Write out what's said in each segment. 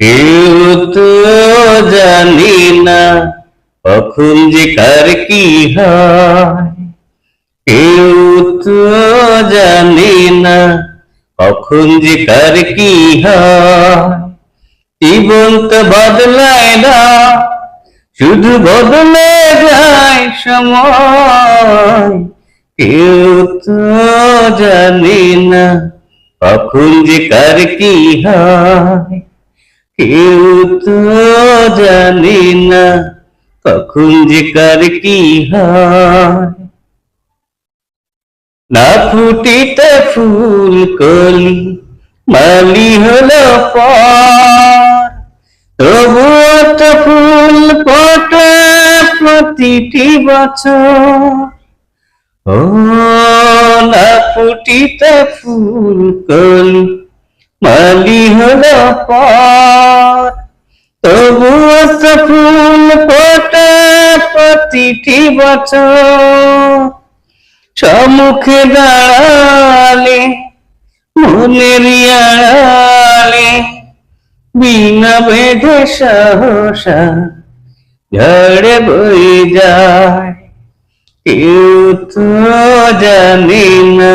কেউ তো জানি না কখন যে কার কি হয় তো জানি না কখন যে কার কি হয় তো বদলায় না শুধু বদলে যায় সময় কেউ তো জানি না কখন যে কার কি হয় কেউ তো জানি না কখন যে কার কি হয়। না ফুটিতে ফুল কলি, মালি হলো তবুও তো ফুল ফোটে প্রতিটি বছর। ও, না ফুটিতে ফুল কলি মালি হলো পর। তবুও তো ফুল ফোটে প্রতিটি বছর। সম্মুখে দাঁড়ালে, মনের আড়ালে, বিনা বেঁধে সহসা ঝড়ে বই যায়। কেউ তো জানে না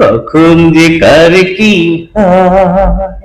কখন যে কার কি হয়